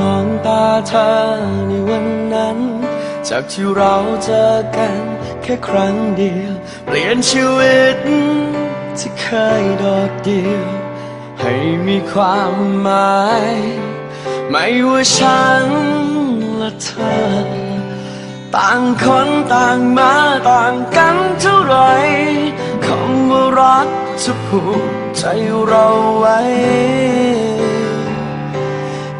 มองตาเธอในวันนั้น จากที่เราเจอกันแค่ครั้งเดียว เปลี่ยนชีวิตที่เคยโดดเดี่ยว ให้มีความหมาย ไม่ว่าฉันและเธอ ต่างคนต่างมาต่างกันเท่าไหรคำว่ารักจะผูกใจเราไว้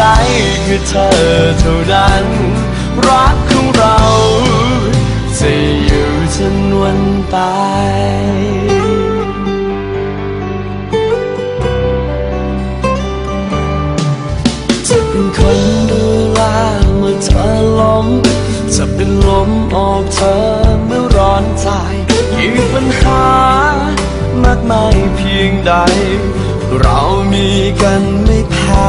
ใจคือเธอเท่านั้น รักของเราจะอยู่จนวันตายจะเป็นคนดูแลเมื่อเธอล้ม จะเป็นลมออกเธอเมื่อร้อนใจยิ่งปัญหามากมายเพียงใด เรามีกันไม่แพ้